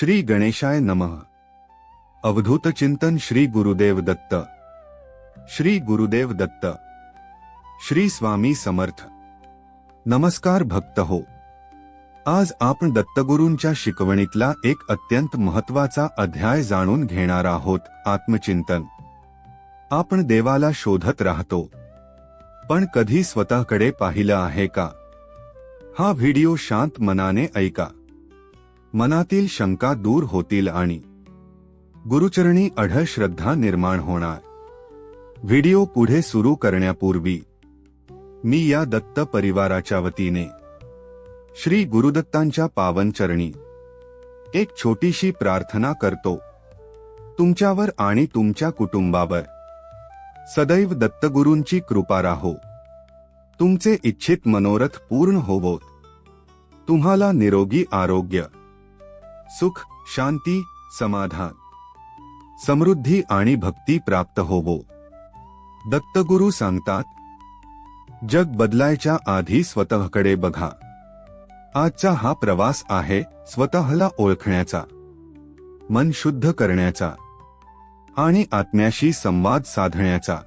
श्री गणेशाय नमः. अवधूत चिंतन श्री गुरुदेव दत्त. श्री गुरुदेव दत्त. श्री स्वामी समर्थ. नमस्कार भक्त हो. आज आपण दत्तगुरूंच्या शिकवणीतला एक अत्यंत महत्त्वाचा अध्याय जाणून घेणार आहोत आत्मचिंतन. आपण देवाला शोधत राहतो. पण कधी स्वतःकडे पाहिलं आहे का? हा व्हिडिओ शांत मनाने ऐका. मनातील शंका दूर होतील आणि गुरुचरणी अढळ श्रद्धा निर्माण होणार. व्हिडिओ पुढे सुरू करण्यापूर्वी मी या दत्त परिवाराच्या वतीने श्री गुरुदत्तांच्या पावनचरणी एक छोटीशी प्रार्थना करतो. तुमच्यावर आणि तुमच्या कुटुंबावर सदैव दत्तगुरूंची कृपा राहो. तुमचे इच्छित मनोरथ पूर्ण होवोत. तुम्हाला निरोगी आरोग्य सुख शांती समाधान. समृद्धी आणि भक्ती प्राप्त होवो. दत्तगुरु सांगतात जग बदलायच्या आधी स्वतःकडे बघा. आजचा हा प्रवास आहे स्वतःला ओळखण्याचा. मन शुद्ध करण्याचा. आणि आत्म्याशी संवाद साधण्याचा.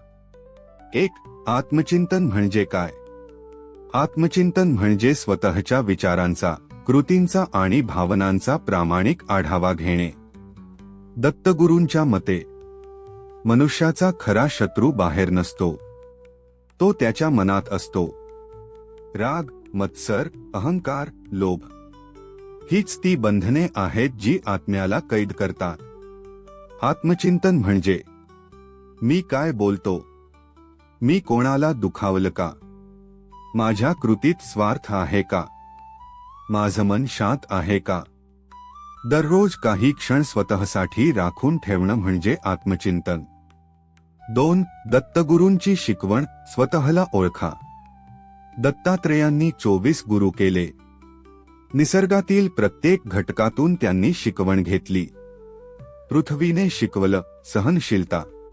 एक आत्मचिंतन म्हणजे काय? आत्मचिंतन म्हणजे स्वतःच्या विचारांचा. कृतींचा आणि भावनांचा प्रामाणिक आढावा घेणे. दत्तगुरूंच्या मते मनुष्याचा खरा शत्रू बाहेर नसतो. तो त्याच्या मनात असतो. राग मत्सर अहंकार लोभ हीच ती बंधने आहेत जी आत्म्याला कैद करतात. आत्मचिंतन म्हणजे मी काय बोलतो? मी कोणाला दुखावलं का? माझ्या कृतीत स्वार्थ आहे का? माझं मन शांत आहे का? दररोज काही क्षण स्वतःसाठी राखून ठेवणं म्हणजे आत्मचिंतन. दोन दत्तगुरूंची शिकवण स्वतःला ओळखा. दत्तात्रेयांनी चोवीस गुरु केले. निसर्गातील प्रत्येक घटकातून त्यांनी शिकवण घेतली. पृथ्वीने शिकवलं सहनशीलता.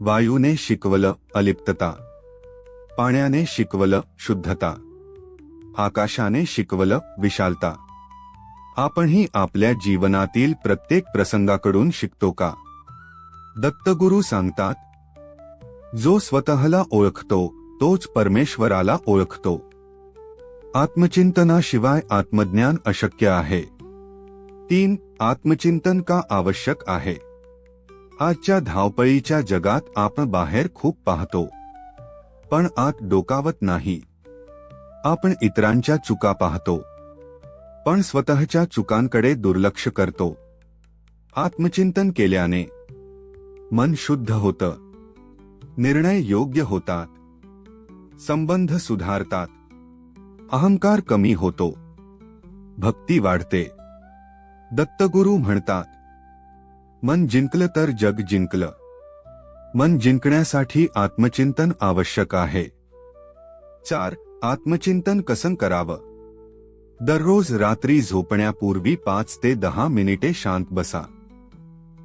वायूने शिकवलं अलिप्तता. पाण्याने शिकवलं शुद्धता. आकाशाने शिकवलं विशालता. आपणही आपल्या जीवनातील प्रत्येक प्रसंगाकडून शिकतो का? दत्तगुरू सांगतात जो स्वतःला ओळखतो तोच परमेश्वराला ओळखतो. आत्मचिंतनाशिवाय आत्मज्ञान अशक्य आहे. तीन आत्मचिंतन का आवश्यक आहे? आजच्या धावपळीच्या जगात आपण बाहेर खूप पाहतो. पण आत डोकावत नाही. आपण इतरांच्या चुका पाहतो. पण स्वतःच्या चुकांकडे दुर्लक्ष करतो. आत्मचिंतन केल्याने मन शुद्ध होतं. निर्णय योग्य होतात. संबंध सुधारतात. अहंकार कमी होतो. भक्ती वाढते. दत्तगुरू म्हणतात मन जिंकलं तर जग जिंकलं. मन जिंकण्यासाठी आत्मचिंतन आवश्यक आहे. चार आत्मचिंतन कसं करावं? दररोज रात्री झोपण्यापूर्वी पाच ते दहा मिनिटे शांत बसा.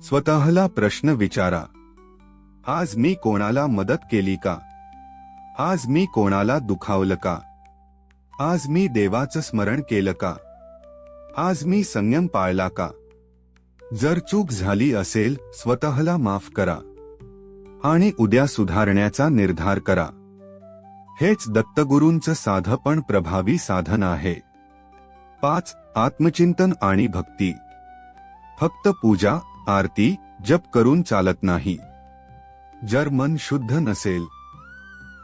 स्वतःला प्रश्न विचारा. आज मी कोणाला मदत केली का? आज मी कोणाला दुखावलं का? आज मी देवाचं स्मरण केलं का? आज मी संयम पाळला का? जर चूक झाली असेल स्वतःला माफ करा. आणि उद्या सुधारण्याचा निर्धार करा. हेच दत्तगुरूंचं साधं पण प्रभावी साधन आहे. पाच आत्मचिंतन आणि भक्ती. फक्त पूजा आरती जप करून चालत नाही. जर मन शुद्ध नसेल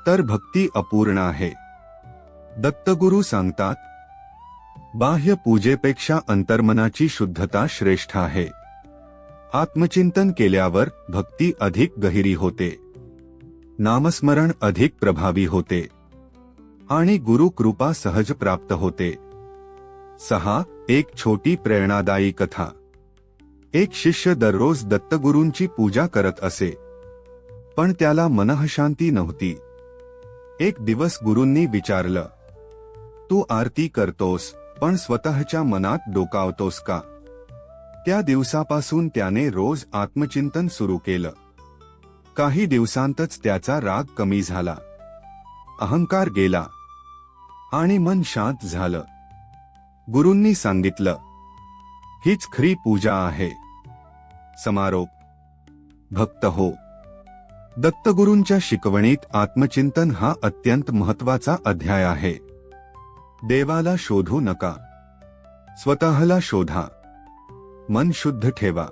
तर भक्ती अपूर्ण आहे. दत्तगुरू सांगतात बाह्य पूजेपेक्षा अंतर्मनाची शुद्धता श्रेष्ठ आहे. आत्मचिंतन केल्यावर भक्ती अधिक गहिरी होते. नामस्मरण अधिक प्रभावी होते. आणि गुरु कृपा सहज प्राप्त होते. सहा एक छोटी प्रेरणादायी कथा. एक शिष्य दररोज दत्तगुरूंची पूजा करत असे. पण त्याला मनःशांती नव्हती. एक दिवस गुरूंनी विचारलं तू आरती करतोस पण स्वतःच्या मनात डोकावतोस का? त्या दिवसापासून त्याने रोज आत्मचिंतन सुरू केलं. काही दिवसांतच त्याचा राग कमी झाला. अहंकार गेला. आणि मन शांत झालं. गुरूंनी सांगितलं हीच खरी पूजा आहे. समारोप. भक्त हो. दत्तगुरूंच्या शिकवणीत आत्मचिंतन हा अत्यंत महत्त्वाचा अध्याय आहे. देवाला शोधू नका. स्वतःला शोधा. मन शुद्ध ठेवा.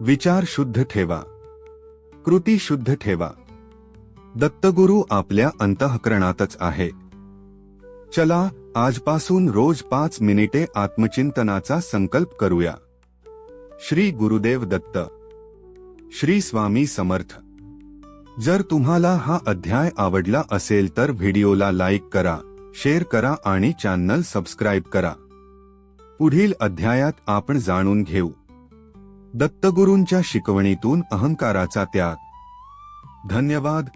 विचार शुद्ध ठेवा. कृती शुद्ध ठेवा. दत्तगुरु आपल्या अंतःकरणातच आहे. चला आजपासून रोज पाच मिनिटे आत्मचिंतनाचा संकल्प करूया. श्री गुरुदेव दत्त. श्री स्वामी समर्थ. जर तुम्हाला हा अध्याय आवडला असेल तर व्हिडिओला लाईक करा शेअर करा आणि चॅनल सबस्क्राईब करा. पुढील अध्यायात आपण जाणून घेऊ. दत्तगुरूंच्या शिकवणीतून अहंकाराचा त्याग. धन्यवाद.